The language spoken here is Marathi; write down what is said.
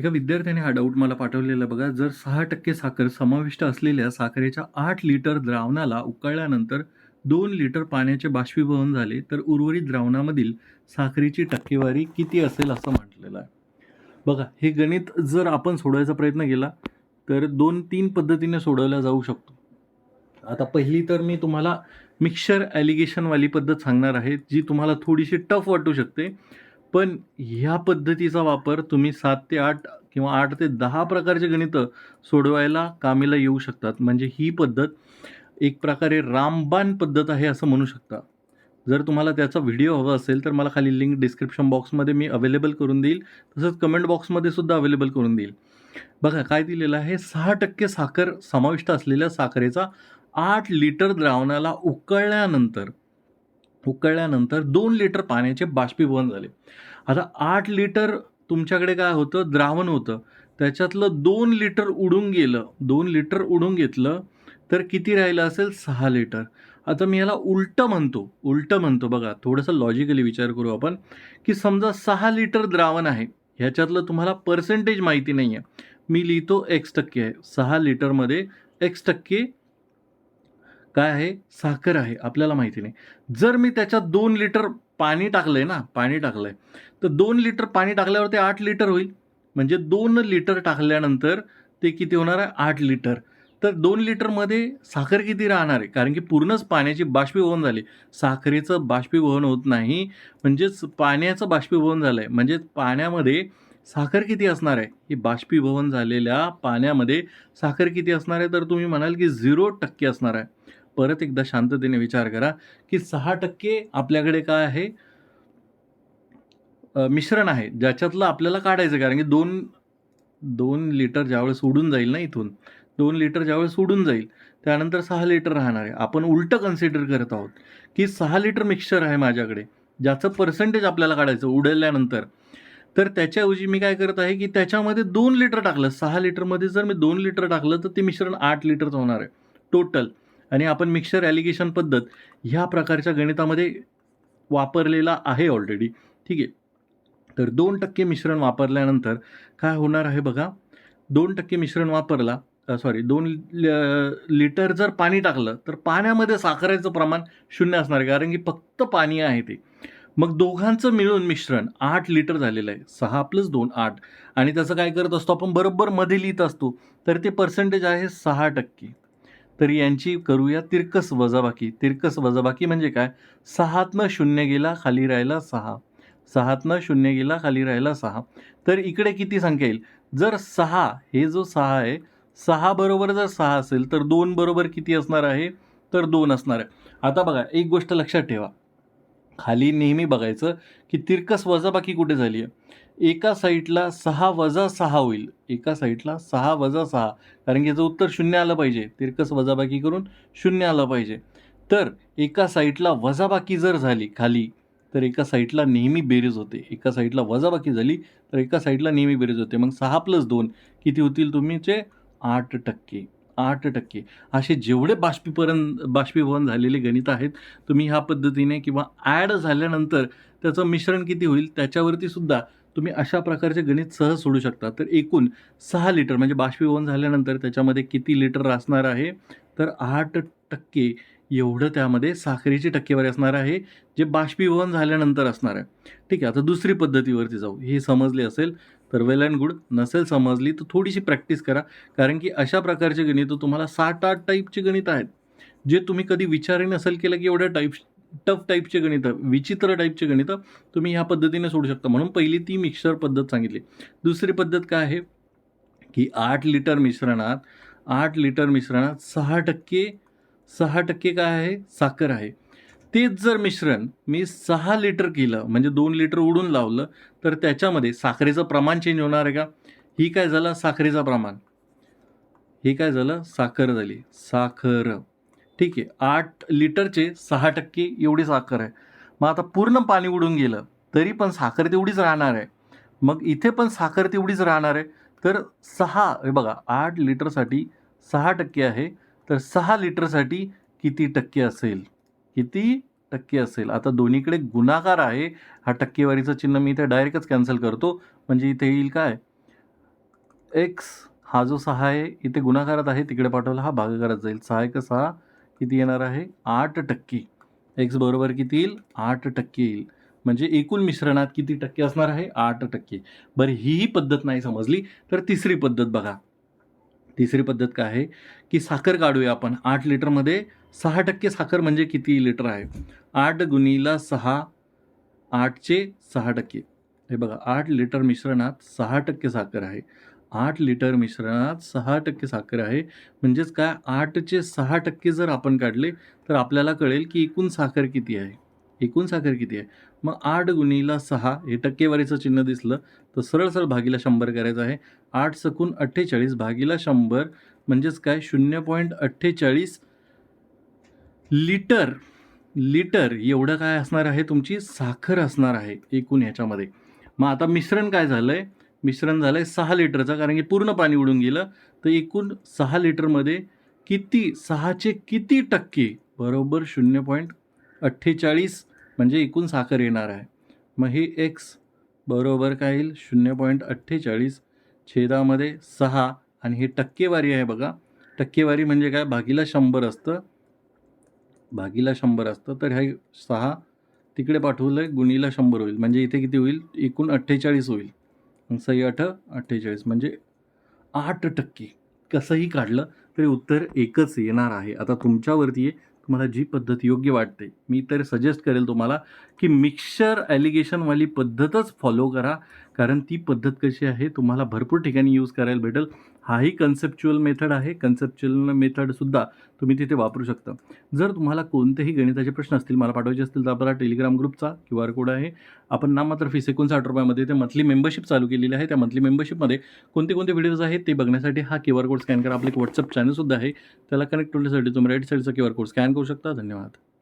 एका विद्यार्थ्याने हा डाऊट मला पाठवलेला बघा. जर सहा टक्के साखर समाविष्ट असलेल्या साखरेच्या आठ लिटर द्रावणाला उकळल्यानंतर दोन लिटर पाण्याचे बाष्पीभवन झाले तर उर्वरित द्रावणामधील साखरेची टक्केवारी किती असेल असं म्हटलेलं आहे. बघा हे गणित जर आपण सोडवायचा प्रयत्न केला तर दोन तीन पद्धतीने सोडवल्या जाऊ शकतो. आता पहिली तर मी तुम्हाला मिक्सर ॲलिगेशनवाली पद्धत सांगणार आहे जी तुम्हाला थोडीशी टफ वाटू शकते. पण ह्या पद्धतीचा वापर तुम्ही सात ते आठ किंवा आठ ते दहा प्रकारचे गणितं सोडवायला कामीला येऊ शकतात. म्हणजे ही पद्धत एक प्रकारे रामबाण पद्धत आहे असं म्हणू शकता. जर तुम्हाला त्याचा व्हिडिओ हवा असेल तर मला खाली लिंक डिस्क्रिप्शन बॉक्समध्ये मी अवेलेबल करून देईल. तसंच कमेंट बॉक्समध्ये सुद्धा अवेलेबल करून देईल. बघा काय दिलेलं आहे? सहा टक्के साखर समाविष्ट असलेल्या साखरेचा आठ लिटर द्रावणाला उकळल्यानंतर उकळल्यानंतर दोन लिटर पाण्याचे बाष्पीभवन झाले. आता आठ लिटर तुमच्याकडे काय होतं? द्रावण होतं. त्याच्यातलं दोन लिटर उडून गेलं. दोन लिटर उडून घेतलं तर किती राहिलं असेल? सहा लिटर. आता मी याला उलटं म्हणतो. उलटं म्हणतो. बघा थोडंसं लॉजिकली विचार करू आपण की समजा सहा लिटर द्रावण आहे. ह्याच्यातलं तुम्हाला पर्सेंटेज माहिती नाही आहे मी लिहितो एक्स टक्के आहे. सहा लिटरमध्ये एक्स टक्के काय आहे? साखर आहे आपल्याला माहिती नाही. जर मी त्याच्यात दोन लिटर पाणी टाकलं आहे ना पाणी टाकलं आहे तर दोन लिटर पाणी टाकल्यावर ते आठ लिटर होईल. म्हणजे दोन लिटर टाकल्यानंतर ते किती होणार आहे? आठ लिटर. तर दोन लिटरमध्ये साखर किती राहणार आहे? कारण की पूर्णच पाण्याची बाष्पीभवन झाली. साखरेचं बाष्पीभवन होत नाही. म्हणजेच पाण्याचं बाष्पीभवन झालं आहे म्हणजेच पाण्यामध्ये साखर किती असणार आहे? ही बाष्पीभवन झालेल्या पाण्यामध्ये साखर किती असणार आहे? तर तुम्ही म्हणाल की झिरो टक्के असणार आहे. परत एकदा शांततेने विचार करा की सहा टक्के आपल्याकडे काय आहे? मिश्रण आहे ज्याच्यातलं आपल्याला काढायचं कारण की दोन दोन लिटर ज्यावेळेस उडून जाईल ना इथून दोन लिटर ज्यावेळेस उडून जाईल त्यानंतर सहा लिटर राहणार आहे. आपण उलटं कन्सिडर करत आहोत की सहा लिटर मिक्सचर आहे माझ्याकडे ज्याचं पर्सेंटेज आपल्याला काढायचं उडल्यानंतर. तर त्याच्याऐवजी मी काय करत आहे की त्याच्यामध्ये दोन लिटर टाकलं. सहा लिटरमध्ये जर मी दोन लिटर टाकलं तर ते मिश्रण आठ लिटरचं होणार आहे. टोटल आणि आपण मिक्सर ॲलिगेशन पद्धत ह्या प्रकारच्या गणितामध्ये वापरलेला आहे ऑलरेडी ठीक आहे? तर दोन टक्के मिश्रण वापरल्यानंतर काय होणार आहे बघा? दोन टक्के मिश्रण वापरला सॉरी दोन ल- लिटर जर पाणी टाकलं तर पाण्यामध्ये साखरेचं प्रमाण शून्य असणार आहे कारण की फक्त पाणी आहे ते. मग दोघांचं मिळून मिश्रण आठ लिटर झालेलं आहे. सहा प्लस दोन आठ. आणि त्याचं काय करत असतो आपण? बरोबर मध्ये लिहित असतो. तर ते पर्सेंटेज आहे सहा टक्के. तर यांची करूया तिरकस वजाबाकी. तिरकस वजाबाकी म्हणजे काय? सहातनं शून्य गेला खाली राहिला सहा. सहातनं शून्य गेला खाली राहिला सहा. तर इकडे किती संख्या येईल? जर सहा हे जो सहा आहे सहा बरोबर जर सहा असेल तर दोन बरोबर किती असणार आहे? तर दोन असणार आहे. आता बघा एक गोष्ट लक्षात ठेवा. खाली नेहमी बघायचं की तिरकस वजाबाकी कुठे झाली आहे? एका साईडला सहा वजा सहा होईल. एका साईडला सहा वजा सहा. कारण की याचं उत्तर शून्य आलं पाहिजे. तिरकस वजाबाकी करून शून्य आलं पाहिजे. तर एका साईडला वजाबाकी जर झाली खाली तर एका साईडला नेहमी बेरीज होते. एका साईडला वजाबाकी झाली तर एका साईडला नेहमी बेरीज होते. मग सहा प्लस दोन किती होतील? तुमचे आठ टक्के. आठ टक्के. असे जेवढे बाष्पीकरण बाष्पीभवन झालेले गणित आहेत तुम्ही ह्या पद्धतीने किंवा ॲड झाल्यानंतर त्याचं मिश्रण किती होईल त्याच्यावरती सुद्धा तुम्ही अशा प्रकारचे गणित सहज सोडू शकता. तर एकूण सहा लिटर म्हणजे बाष्पीभवन झाल्यानंतर त्याच्यामध्ये किती लिटर असणार आहे? तर आठ टक्के एवढं त्यामध्ये साखरेची टक्केवारी असणार आहे जे बाष्पीभवन झाल्यानंतर असणार आहे. ठीक आहे आता दुसरी पद्धतीवरती जाऊ. हे समजले असेल. तर वेल अँड गुड नसेल समजली तर थोडीशी प्रॅक्टिस करा. कारण की अशा प्रकारचे गणितं तुम्हाला सात आठ टाईपचे गणित आहेत. जे तुम्ही कधी विचारही नसेल केलं की एवढ्या टाईप टफ टाईपचे गणितं विचित्र टाईपचे गणितं तुम्ही ह्या पद्धतीने सोडू शकता. म्हणून पहिली ती मिक्सर पद्धत सांगितली. दुसरी पद्धत काय आहे? की आठ लिटर मिश्रणात आठ लिटर मिश्रणात सहा टक्के सहा टक्के काय आहे? साखर आहे. तेच जर मिश्रण मी सहा लिटर केलं म्हणजे दोन लिटर उडून लावलं तर त्याच्यामध्ये साखरेचं प्रमाण चेंज होणार आहे का? ही काय झालं? साखरेचं प्रमाण. हे काय झालं? साखर झाली. साखर. ठीक आहे. आठ लिटरचे सहा टक्के एवढी साखर आहे. मग आता पूर्ण पाणी उडून गेलं तरी पण साखर तेवढीच राहणार आहे. मग इथे पण साखर तेवढीच राहणार आहे. तर सहा हे बघा आठ लिटरसाठी सहा टक्के आहे. तर सहा लिटरसाठी किती टक्के असेल? किती टक्के असेल? आता दोन्हीकडे गुणाकार आहे हा टक्केवारीचं चिन्ह मी इथे डायरेक्टच कॅन्सल करतो. म्हणजे इथे येईल काय? एक्स हा जो सहा आहे इथे गुणाकारात आहे तिकडे पाठवला हा भागाकारात जाईल. सहा एक सहा किती येणार आहे? आठ टक्के. एक्स बरोबर किती येईल? आठ टक्के येईल. म्हणजे एकूण मिश्रणात किती टक्के असणार आहे? आठ टक्के. बरं हीही पद्धत नाही समजली तर तिसरी पद्धत बघा. तिसरी पद्धत काय आहे? की साखर काढूया आपण. आठ लिटरमध्ये सहा टक्के साखर म्हणजे किती लिटर आहे? आठ गुणीला सहा आठचे सहा टक्के. हे बघा आठ लिटर मिश्रणात सहा टक्के साखर आहे. आठ लिटर मिश्रणात सहा टक्के साखर आहे. म्हणजेच काय? आठचे सहा टक्के जर आपण काढले तर आपल्याला कळेल की एकूण साखर किती आहे. एकूण साखर किती आहे? मग आठ गुणीला सहा हे टक्केवारीचं चिन्ह दिसलं तर सरळ सरळ भागीला शंभर करायचं आहे. आठ सकून अठ्ठेचाळीस भागीला शंभर म्हणजेच काय? शून्य पॉईंट अठ्ठेचाळीस लिटर लिटर एवढं काय असणार आहे? तुमची साखर असणार आहे एकूण ह्याच्यामध्ये मग आता मिश्रण काय झालं आहे मिश्रण झालं आहे सहा लिटरचं कारण की पूर्ण पाणी उडून गेलं. तर एकूण सहा लिटरमध्ये किती सहाचे किती टक्के? बरोबर शून्य पॉईंट अठ्ठेचाळीस म्हणजे एकूण साखर येणार आहे. मग ही एक्स बरोबर काय येईल? शून्य पॉईंट अठ्ठेचाळीस छेदामध्ये सहा आणि हे टक्केवारी आहे बघा. टक्केवारी म्हणजे काय? भागीला शंभर असतं. भागीला शंभर असतं. तर हे सहा तिकडे पाठवलं आहे गुणीला शंभर होईल. म्हणजे इथे किती होईल? एकूण अठ्ठेचाळीस होईल. सही अठ अठ्ठेचाळीस. म्हणजे आठ टक्के. कसंही काढलं तरी उत्तर एकच येणार आहे. आता तुमच्यावरती आहे तुम्हाला जी पद्धत योग्य वाटते मी तर सजेस्ट करेल तुम्हाला की मिक्सचर ॲलिगेशनवाली पद्धतच फॉलो करा. कारण ती पद्धत कशी आहे तुम्हाला भरपूर ठिकाणी यूज करायला भेटेल. हाही कन्सेप्च्युअल मेथड आहे. कन्सेप्च्युअल मेथडसुद्धा तुम्ही तिथे वापरू शकता. जर तुम्हाला कोणतेही गणिताचे प्रश्न असतील मला पाठवायचे असतील तर आपला टेलिग्राम ग्रुपचा क्यू आर कोड आहे. आपण नाममात्र फीस एकोणसाठ रुपयामध्ये ते मंथली मेंबरशिप चालू केलेली आहे. त्या मंथली मेंबरशिपमध्ये कोणते कोणते व्हिडिओज आहेत ते बघण्यासाठी हा क्यू आर कोड स्कॅन करा. आपले एक व्हॉट्सअप चॅनलसुद्धा आहे. त्याला कनेक्ट होण्यासाठी तुम्ही राईट साईडचा क्यू आर कोड स्कॅन करू शकता. धन्यवाद.